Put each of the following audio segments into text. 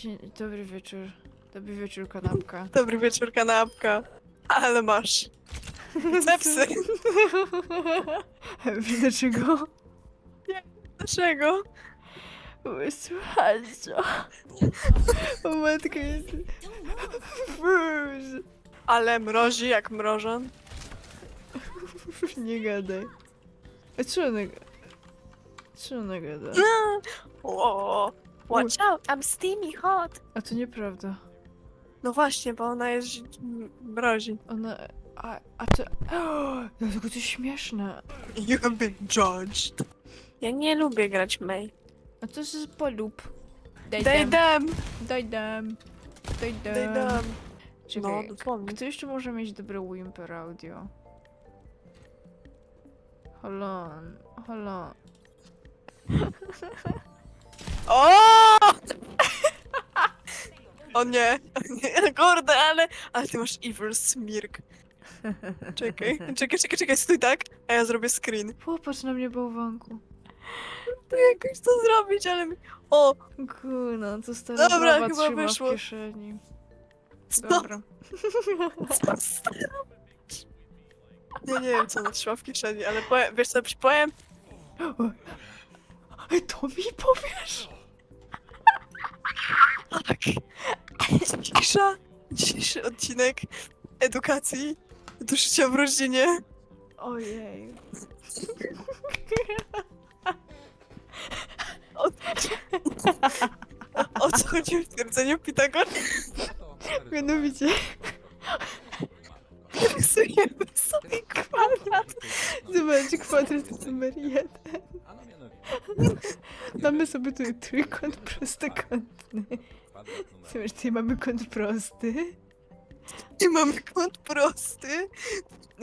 Dzień, dobry wieczór. Dobry wieczór, kanapka. Dobry wieczór, kanapka. Ale masz. Wiesz dlaczego? Dlaczego? Słuchajcie. O matko jest... Ale mrozi jak mrożon. Nie gadaj. A co ona... Co ona gada? O, watch out, I'm steamy hot. A to nieprawda. No właśnie, bo ona jest m- mrozi. Ona... A, a to... O, dlatego to śmieszne. You have been judged. Ja nie lubię grać May. A to jest polub. Daj Daj dam. dam, Daj dam. Daj dam. dam. No, Czekaj, dosłownie. kto jeszcze może mieć dobre Wimper audio? Hold on, hold on. O! O nie, nie, kurde, ale, ale ty masz evil smirk. Czekaj, czekaj, czekaj, czekaj, stój tak, a ja zrobię screen. Popatrz na mnie, bałwanku. To jakoś to zrobić, ale mi... O, Kuna, co stara Dobra, baba chyba trzyma wyszło. w kieszeni. co? Dobra. Co robić? Ja nie wiem, co ona trzyma w kieszeni, ale powiem, wiesz co powiem? Ej, to mi powiesz? Tak. Dzisiejsza, dzisiejszy odcinek edukacji do życia w rodzinie. Ojej. O, o co chodzi w twierdzeniu Pitagora? Mianowicie, Rysujemy sobie kwadrat. zobacz kwadrat numer jeden. Mamy sobie tu trójkąt prostokątny. Zobacz, tutaj mamy kąt prosty. I mamy kąt prosty.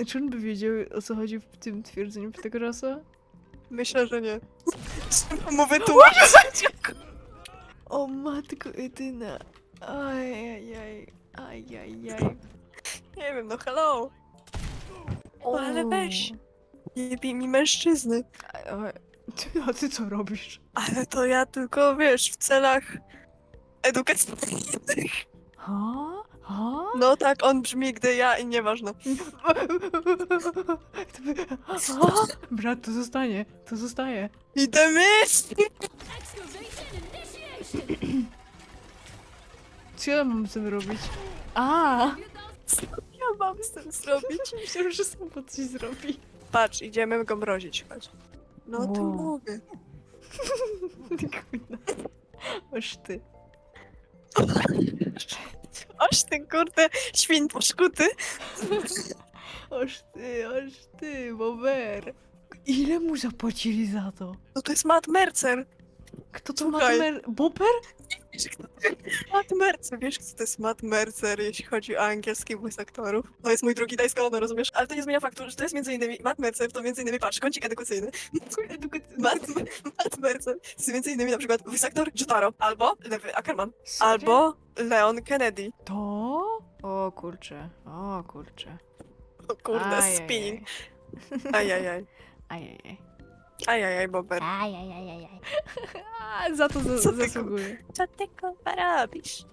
Czy on by wiedział, o co chodzi w tym twierdzeniu Pitagorasa? Myślę, że nie. Trzeba mu wytłumaczyć. O matko jedyna. Ajajaj. Ajajaj. Nie wiem, no hello. O, ale weź. Nie bij mi mężczyzny. A, a, ty, a ty co robisz? Ale to ja tylko, wiesz, w celach edukacyjnych. Ha? Ha? No tak, on brzmi, gdy ja i nieważne. Ha? Brat, to zostanie. To zostaje. Idę myśl! Co ja mam z tym robić? A! Co ja mam z tym zrobić? Myślałem, że sama coś zrobi. Patrz, idziemy go mrozić, chodź. No to Wow. mówię. Kurna. Oż ty. Oś ty kurde, świn poszkuty. Oż ty, oż ty, Bober. Ile mu zapłacili za to? No to jest Matt Mercer. Kto to ma Słuchaj. numer? Bober? Matt Mercer, wiesz kto to jest Matt Mercer, jeśli chodzi o angielski głos aktorów? To jest mój drugi dajskono, rozumiesz? Ale to nie zmienia faktu, że to jest między innymi Matt Mercer, to między innymi, patrz, kącik edukacyjny. Matt, Matt Mercer to jest między innymi na przykład voice actor Jotaro, albo Lewy Ackerman, Serio? albo Leon Kennedy. To? O kurczę, o kurczę. O kurde, Ajajaj. spinning. Ajajaj. Ajajaj. Ajajaj, Bober. Ajajajajaj. A, za to za, Co ty, zasługuję. Co ty kurwa robisz?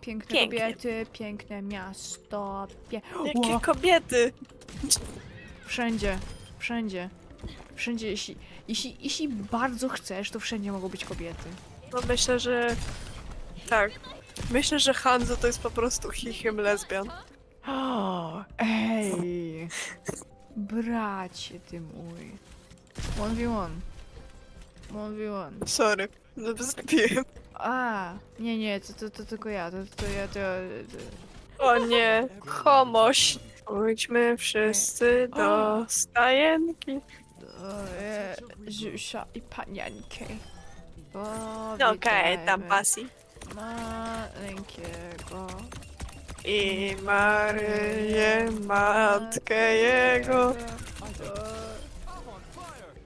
Piękne Pięknie. kobiety, piękne miasto. Pie... Jakie Ło, kobiety! wszędzie, wszędzie. Wszędzie, jeśli, jeśli, jeśli bardzo chcesz, to wszędzie mogą być kobiety. No myślę, że... Tak. Myślę, że Hanzo to jest po prostu chichym lesbian. O, ej! Bracie ty mój. 1v1. 1v1. Sorry. No, Zlepiłem. A, nie, nie, to, to, to tylko ja, to, to ja, to, to... O nie, homoś. Pójdźmy wszyscy do stajenki. e, Zuzia i panianki. No Okej, tam pasji. Maleńkiego. I Maryję, matkę jego.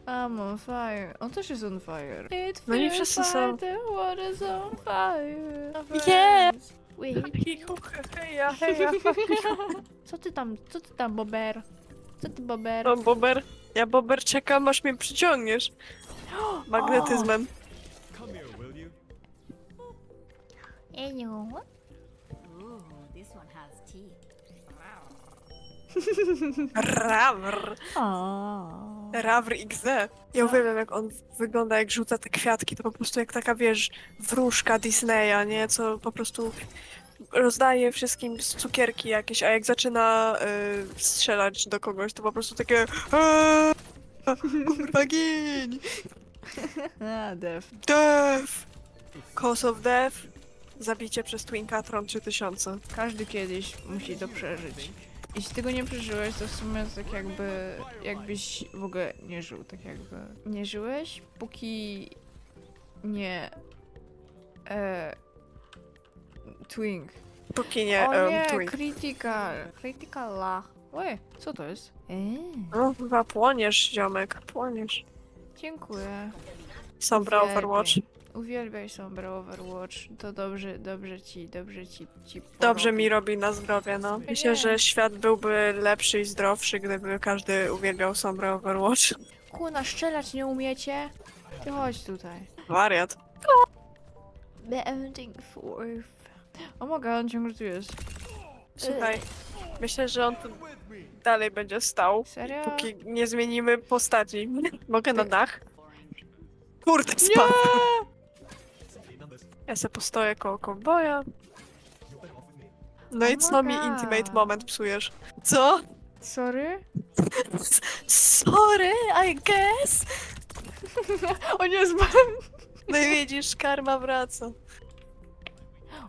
I'm on fire. On też jest on fire. It No nie feels wszyscy like są. the water's on fire. Yeah. Wait. Heja, heja. Co ty tam, co ty tam, Bober? Co ty, Bober? No, Bober. Ja Bober czekam, aż mnie przyciągniesz. Magnetyzmem. Come Rawr. O. Rawr XD. Ja uwielbiam, jak on wygląda, jak rzuca te kwiatki. To po prostu jak taka, wiesz, wróżka Disneya, nie? Co po prostu rozdaje wszystkim cukierki jakieś, a jak zaczyna y, strzelać do kogoś, to po prostu takie "Eee, Kurwa, gin! A, def. Death! Cause of death. Zabicie przez Twinkatron 3000. Każdy kiedyś musi to przeżyć. Jeśli tego nie przeżyłeś, to w sumie tak jakby, jakbyś w ogóle nie żył, tak jakby. Nie żyłeś, póki nie... E, twink. Póki nie, o um, nie, Twink. critical. Critical la. Oj, co to jest? Eee, No, chyba płoniesz, ziomek, płoniesz. dziękuję. Sombra Uwielbiam. Overwatch. Uwielbiaj Sombra Overwatch. To dobrze, dobrze ci, dobrze ci, ci Dobrze mi robi na zdrowie, no. Myślę, Nie. że świat byłby lepszy i zdrowszy, gdyby każdy uwielbiał Sombrę Overwatch. Kuna, strzelać nie umiecie? Ty chodź tutaj. Wariat. The ending fourth. O mogę, on ciągle tu jest. Słuchaj, myślę, że on tu dalej będzie stał, Serio? póki nie zmienimy postaci. Mogę na dach? Kurde, spadł. Ja se postoję koło kowboja. No i Oh co my mi God. intimate moment psujesz? Co? Sorry? Sorry, I guess. O nie, zbadł. No i widzisz, karma wraca.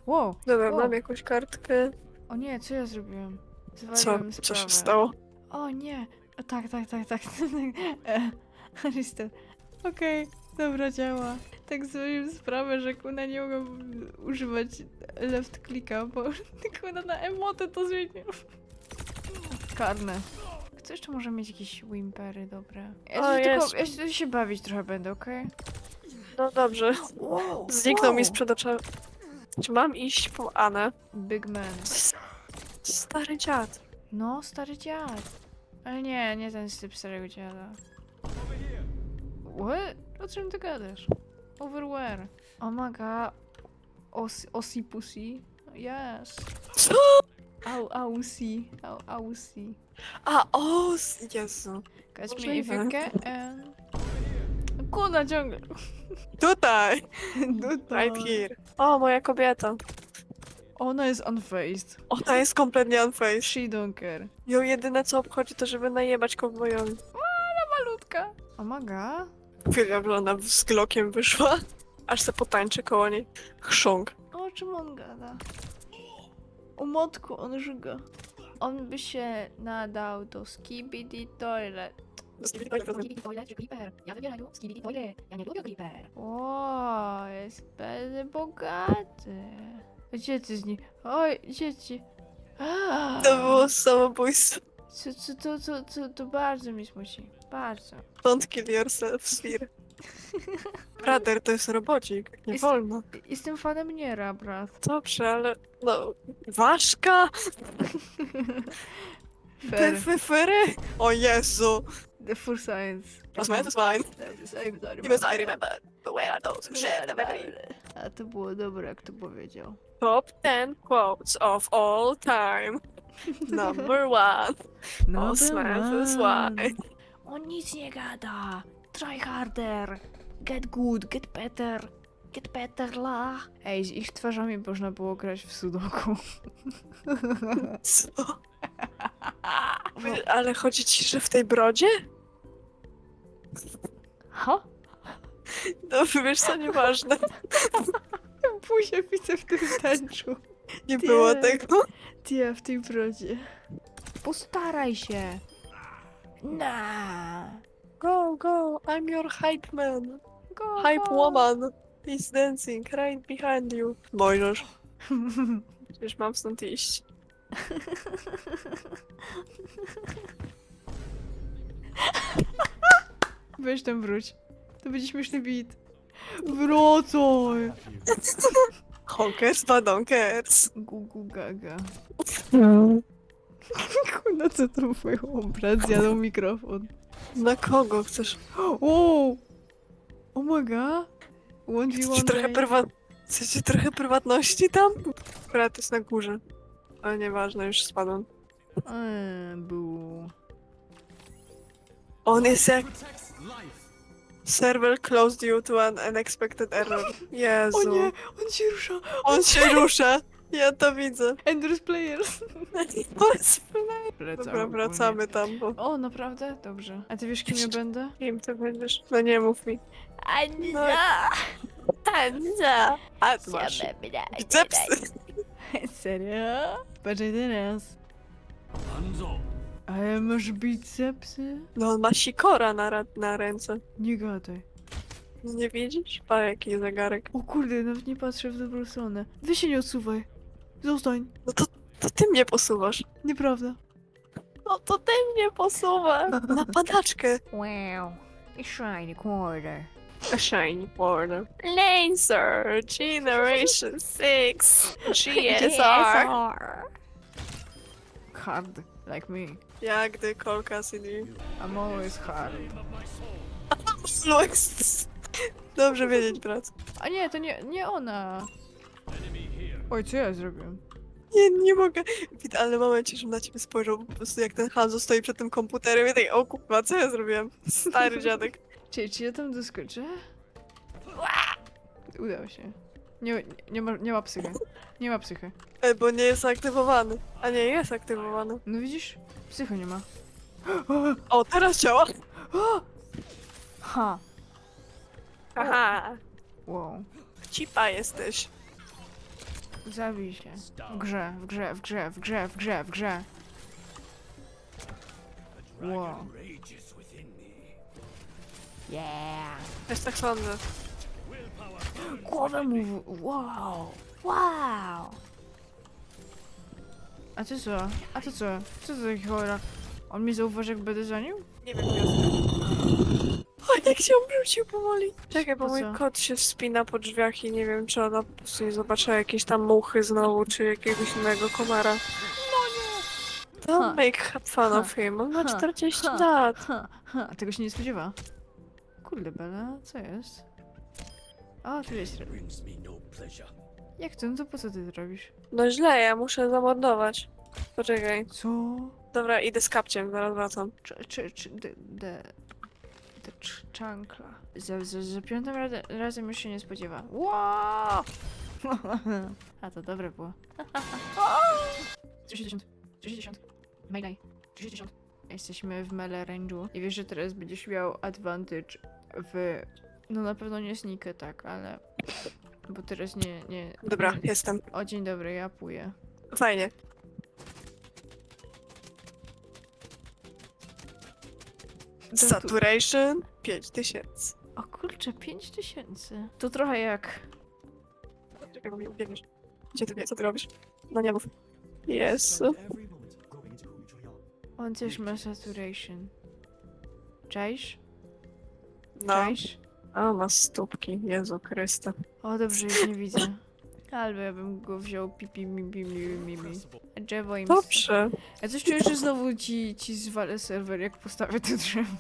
Wow. Dobra, O. mam jakąś kartkę. O nie, co ja zrobiłem? Co? Zwaliłem Co sprawę. się stało? O nie. O, tak, tak, tak, tak. E, Restart. Okej, dobra, działa. Tak zrobiłem sprawę, że kuna nie mogę używać left clicka, bo kuna na emotę to zmienił. Karne. Kto jeszcze może mieć jakieś wimpery dobre? Ja, O, tu tylko, ja się, tu się bawić trochę będę, okej? No dobrze. Wow, Zniknął mi wow. sprzed oczu. Czy mam iść po Anę? Big man. Stary dziad. No, stary dziad. Ale nie, nie ten typ starego dziada. What? O czym ty gadasz? Overwear. Omaga. Os osi pussy. Yes. Co? Au, ausi. Au, ausi. A, o, Jezu. Catch me if you can. Kuna ciągle. Tutaj. Tutaj. Right here. O, moja kobieta. Ona jest unfaced. Ona jest kompletnie unfaced. She don't care. Ją jedyne co obchodzi to, żeby najebać kowbojowi. Malutka. Omaga. Uwielbiam, że ona z glokiem wyszła. Aż se potańczy koło niej. Chrząg. O czym on gada? O motku, on żyga. On by się nadał do Skibidi Toilet. Skibidi toilet czy Creeper? Ja wybierаю Skibidi toilet. Ja nie lubię Creeper. O, jest bardzo bogaty. Gdzie ty z nim? Oj, dzieci. To było samobójstwo. Co, co, to, to, to, to bardzo mi smuci. Bardzo. Don't kill yourself, Sfir. Brother, to jest robocik. Nie Jest- wolno. Jestem fanem Niera, brat. Dobrze, ale no... Ważka? Fair. Pyfyfyry? O Jezu. The full science. That's mine, that's mine. Even I remember. Where are those who share the memory? A to było dobre, jak to powiedział. Top 10 quotes of all time. Number one. No Samantha's why. On nic nie gada. Try harder. Get good, get better. Get better la. Ej, z ich twarzami można było grać w sudoku. Co? Wy- Ale chodzi ci, że w tej brodzie? Ha? No wiesz co, nieważne. Buzię widzę w tym tęczu. Nie Ty. było tego. Ty, w tej brodzie. Postaraj się. Na. Go, go, I'm your hype man. Go, Hype go. woman. He's dancing right behind you. Możesz. Przecież mam stąd iść. Weź tam wróć. To będzie śmieszny beat. Wracaj! Honkers, badonkers. Gugu gaga. Kuna, co to było? Brat zjadł mikrofon. Na kogo chcesz? O! Oh my god! One v Chcecie one trochę, prywa... Chcecie trochę prywatności tam? Akurat jest na górze. Ale nieważne, już spadłem. Eee, bu. On jest jak Protects life. Server closed due to an unexpected error. Jezu. O nie! On się rusza! On się rusza. Ja to widzę. Enders Players! Dobra, wracamy tam, bo O, naprawdę? Dobrze. A ty wiesz, kim ja będę? kim ty będziesz? No nie mów mi. Ania! Ania! A ty masz bicepsy. Serio? Patrzaj teraz. Hanzo. Ale masz bicepsy? No on ma sikora na, ra- na ręce. Nie gadaj. No nie widzisz? Pa jaki zegarek. O kurde, nawet nie patrzę w dobrą stronę. Wy się nie odsuwaj. Zostań. No to, to ty mnie posuwasz. Nieprawda. No to ty mnie posuwasz. Na padaczkę. Wow. I shiny quarter. A shiny border. Lancer Generation 6 GSR. Hard, like me. Jak gdy Cole Cassidy. I'm always hard. Lux. Dobrze wiedzieć, brat. A nie, to nie, nie ona. Oj, co ja zrobiłem? Nie, nie mogę. W idealnym momencie, żebym na ciebie spojrzał, po prostu jak ten Hanzo stoi przed tym komputerem i tak, o kurwa, co ja zrobiłem? Stary dziadek. Czy, czy ja tam doskoczę? Udało się. Nie, nie, ma, nie ma psychy. Nie ma psychy. E, bo nie jest aktywowany. A nie, jest aktywowany. No widzisz? Psychy nie ma. O, teraz działa. Ha! Aha. Wow. Cipa jesteś. Zabij się. W grze, w grze, w grze, w grze, w grze, w grze. Wow. Rages within me. Yeah. Też tak sądzę. Głowę mu... w- Wow. Wow. A ty co? A ty co? Co to taki chora? On mnie zauważy, jak będę za nim? Nie wiem, O, jak się obrócił powoli. Czekaj, bo Po mój co? kot się wspina po drzwiach i nie wiem, czy ona po prostu nie zobaczyła jakieś tam muchy znowu, czy jakiegoś innego komara. No nie! Don't Ha. make fun Ha. of him, on ma Ha. 40 Ha. lat. Ha, ha, tego się nie spodziewa. Kurde, Bela, co jest? A, tu jest. Brings me no pleasure. Jak to? No to po co ty to robisz? No źle, ja muszę zamordować. Poczekaj. Co? Dobra, idę z kapciem, zaraz wracam. Czy, czy, czy, de, de, de cz- czankla. Za, za, za piątym raze, razem już się nie spodziewa. Wow! A to dobre było. 360, 360, Mayday, 360. Jesteśmy w mele range'u i wiesz, że teraz będziesz miał advantage w... No na pewno nie sneakę, tak, ale... Bo teraz nie, nie... Dobra, jestem. O, dzień dobry, ja puję. Fajnie. tu- Saturation 5000. O kurczę, 5000. To trochę jak... Czekaj, bo mi ubiegniesz. Gdzie ty co ty robisz? No nie mów. Jezu. On też ma saturation. Czaisz? No. Czaisz? A, ma stópki. Jezu Chryste. O, dobrze, już nie widzę. Albo ja bym go wziął pipi mi mi mi mi Drzewo im... Dobrze. Ja coś czuję, że znowu ci, ci zwalę serwer, jak postawię to drzewo.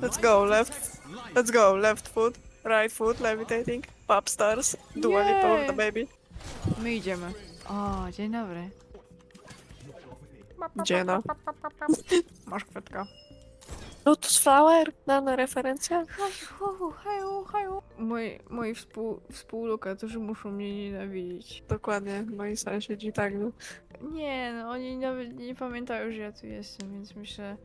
Let's go, left. Let's go. Left foot, right foot, levitating. Pop stars. Dua Lipa with the baby. My idziemy. O, dzień dobry. Gdzie no? Masz kwiatka. Lotus flower? Dana referencja? Haju, haju, haju. Moi, moi współ, współlokatorzy muszą mnie nienawidzić. Dokładnie. Moi sąsiedzi tak, no. Nie, no oni nawet nie pamiętają, że ja tu jestem, więc myślę,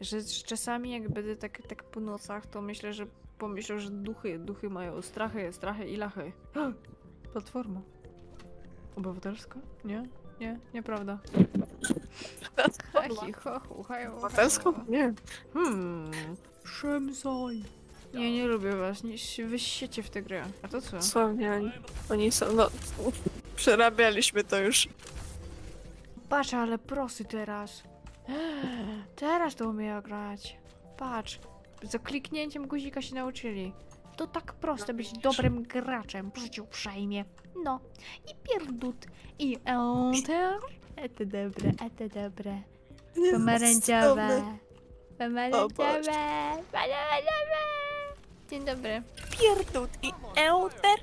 że czasami jak będę tak, tak po nocach, to myślę, że pomyślą, że duchy, duchy mają strachy, strachy i lachy. Platforma. Obywatelska? Nie? Nie, nieprawda. Hachi, ho, ho, hajo, hajo. Nie. Hmm, Szemsoj. Nie, nie lubię was, nie, wy siecie w tę grę. A to co? Dosłownie oni. Oni są, no... Przerabialiśmy to już. Patrz, ale prosy teraz. Teraz to umieją grać. Patrz, za kliknięciem guzika się nauczyli. To tak proste być dobrym graczem życiu uprzejmie. No, i pierdut, i enter. A to dobre, a to dobre. Pomarańczowe. Mama, mama. Dzień dobry. Pierdut i euter.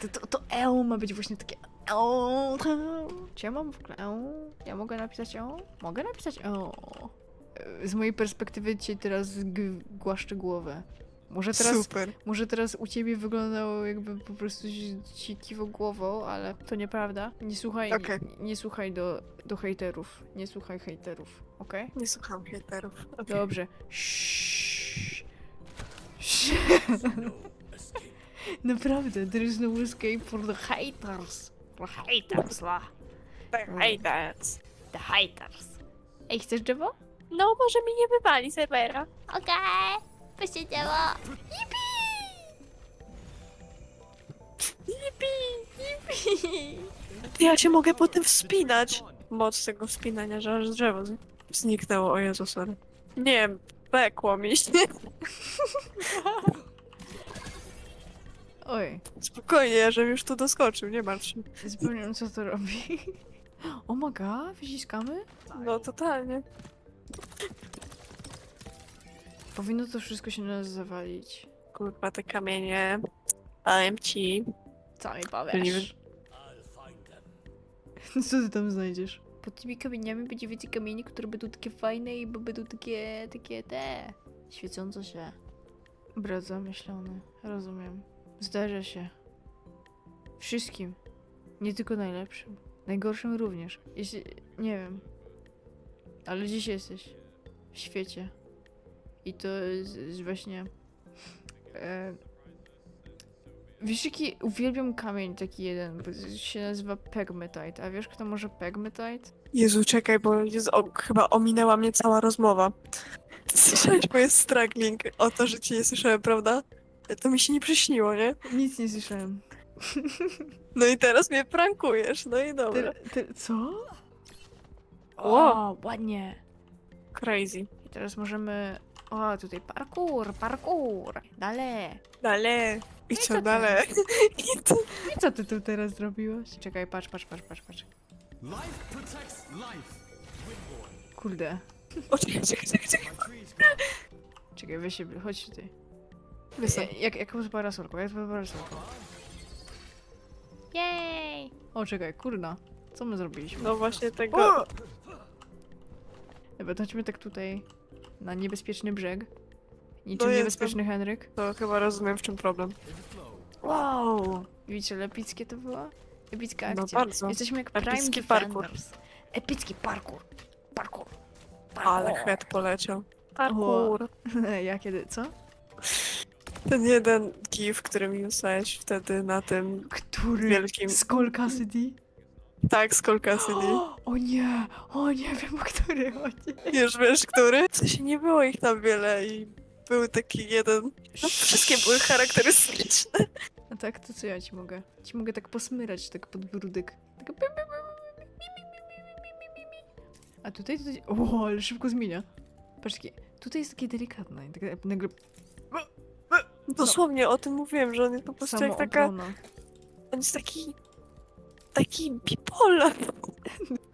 To, to, to eł ma być właśnie takie. Czy ja mam w ogóle? Ja mogę napisać eł? Mogę napisać eł. Z mojej perspektywy ci teraz głaszczę głowę. Może teraz, Super. może teraz u ciebie wyglądało jakby po prostu ci- kiwo głową, ale to nieprawda. Nie słuchaj, Okej. nie, nie słuchaj do, do hejterów. Nie słuchaj hejterów, okej? Nie słucham hejterów. Okay. Dobrze. Sh- Sh- No escape. Naprawdę, there is no escape for the haters. For haters, la. Haters. The haters. Ej, chcesz drzewo? No, może mi nie wywali serwera. Okej, okay. Dzieło. Yippee! Ja się mogę potem wspinać. Moc tego wspinania, że aż drzewo z- zniknęło. O Jezu, sorry. Nie, pekło mi się. Oj, Spokojnie, ja żebym już tu doskoczył, nie martw się. zupełnie co to robi. O my god, wyciskamy? No, totalnie. Powinno to wszystko się na nas zawalić. Kurwa, te kamienie. Powiem ci. Co mi powiesz? Them. Co ty tam znajdziesz? Pod tymi kamieniami będzie więcej kamieni, które będą takie fajne i bo będą takie, takie te, świecące się. Brat zamyślony, rozumiem. Zdarza się. Wszystkim. Nie tylko najlepszym. Najgorszym również. Jeśli, nie wiem. Ale dziś jesteś. W świecie. I to jest, jest właśnie... E, Wiesz jaki uwielbiam kamień taki jeden, bo się nazywa Pegmatite. A wiesz kto może Pegmatite? Jezu, czekaj, bo jest, o, chyba ominęła mnie cała rozmowa. Słyszałeś, bo jest struggling o to, że cię nie słyszałem, prawda? To mi się nie przyśniło, nie? Nic nie słyszałem. No i teraz mnie prankujesz, no i dobra. Ty, ty, co? O, ładnie. Crazy. I teraz możemy... O, tutaj parkour, parkour. Dalej. Dalej. I co co ty? dalej? I co? I co ty tu teraz zrobiłeś? Czekaj, patrz, patrz, patrz, patrz, patrz. Life protects life. Windborn. Kurde. O, czekaj, czekaj, czekaj, czekaj. My trees grow. Czekaj, weź się, chodź tutaj. Wysoko. Ja- Jak, jak z parasolką, jak z parasolką. Jej! O, czekaj, kurna. Co my zrobiliśmy? No właśnie tego. Dobra, to chodźmy tak tutaj na niebezpieczny brzeg. Niczym niebezpieczny Henryk. To chyba rozumiem, w czym problem. Wow! Widzicie, ale epickie to było? Epicka No akcja. bardzo. Jesteśmy jak Prime Epicki parkour. Defenders. Epicki parkour. Parkour. Ale head poleciał. Parkour. ja kiedy, co? Ten jeden gif, który mi wysłałeś wtedy na tym Który? wielkim... Skull Cassidy? Tak, z Kolka O nie, o nie, wiem o który chodzi. Już wiesz, który? W sensie nie było ich tam wiele i był taki jeden. No, wszystkie były charakterystyczne. A tak, to co ja ci mogę? Ci mogę tak posmyrać, tak pod brudek. Tak... A tutaj, tutaj... O, ale szybko zmienia. Patrz, tutaj jest takie delikatne. I tak nagle... Dosłownie, o tym mówiłem, że on jest po prostu jak taka... On jest taki Taki bipolar.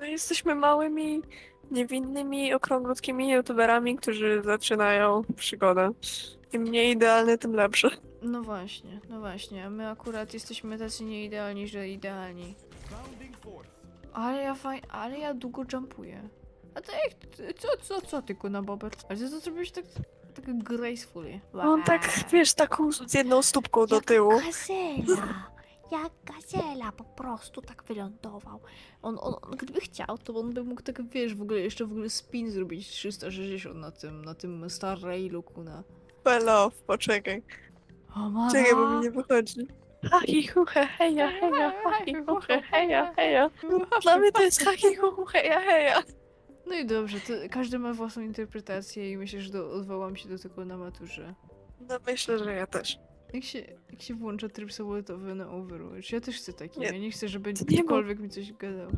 My jesteśmy małymi, niewinnymi, okrąglutkimi youtuberami, którzy zaczynają przygodę. Im mniej idealny, tym lepsze. No właśnie, no właśnie. a My akurat jesteśmy tacy nieidealni, że idealni. Ale ja faj... ale ja długo jumpuję. A to jak... Co, co, co ty, kuna Bobert? Ale ty to zrobiłeś tak... tak gracefully. On tak, wiesz, taką z jedną stópką do tyłu. Gazela. Jak gazela po prostu tak wylądował. On, on, on gdyby chciał, to on by mógł tak, wiesz, w ogóle jeszcze w ogóle spin zrobić 360 na tym, na tym Star Railu, kuna. Well off, poczekaj. O mama. Czekaj, bo mi nie wychodzi. Haki huche, heja, heja, haki huche, heja, heja. Dla mnie to jest haki huche, heja, heja. No i dobrze, to każdy ma własną interpretację i myślę, że do, odwołam się do tego na maturze. No myślę, że ja też. Jak się, jak się włącza tryb samolotowy na Overwatch? Ja też chcę taki, Nie, ja nie chcę, żeby to nie ktokolwiek mi coś gadał.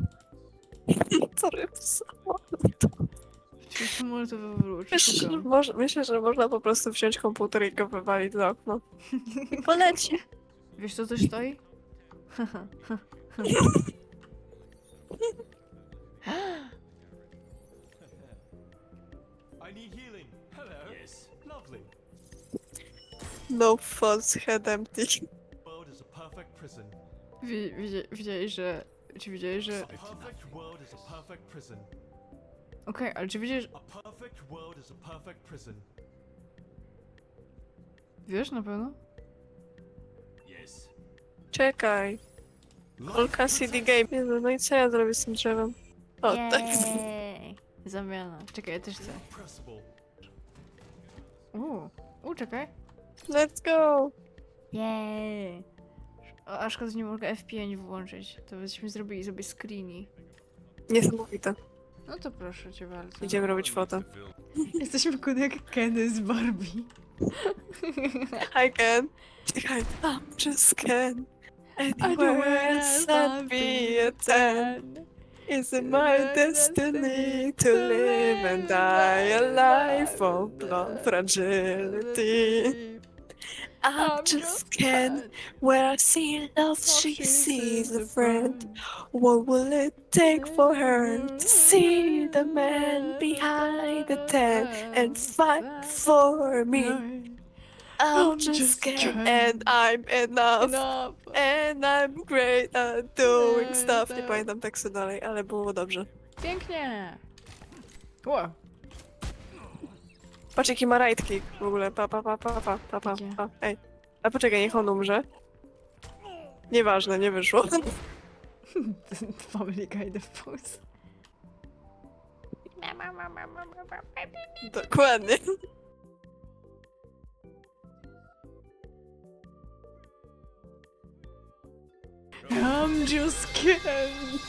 Co ryb Tryb samolotowy w Overwatch, Myślę, że szukam. moż, myślę, że można po prostu wziąć komputer i go wywalić za okno. I poleci. Wiesz co też stoi? Healing. No false head empty. Wi- widzia- Widziałeś, że... Czy widziałeś, że... Okej, ale czy widzisz... Wiesz na pewno? Czekaj. Olka CD Game. Jezu, no i co ja zrobię z tym drzewem? O, tak. Jej. Zamiana. Czekaj, ja też chcę. Uuu, u, czekaj. Let's go! Jej. A a szkoda, że nie mogę F5 włączyć. To byśmy zrobili sobie screeny. Niesamowite. No to proszę cię bardzo. Idziemy robić fotę. Jesteśmy kurde jak Kenny z Barbie. Hi Ken. Czekaj. I'm just Ken. Anywhere else I'd be a ten. Is it my destiny to live and die a life of blonde fragility? I'm just Ken. Where I see love, she sees a friend. What will it take for her to see the mm-hmm. man behind the tent and fight for me? I'm just Ken and I'm enough. And I'm great at doing stuff. Nie pamiętam tekstu dalej, ale było dobrze. Pięknie. Ło. Patrz jaki ma right kick w ogóle. Pa, pa, pa, pa, pa, pa, pa, Gdzie? pa. Ej. A poczekaj, niech on umrze. Nieważne, nie wyszło. Family of pose. Dokładnie. I'm just Ken.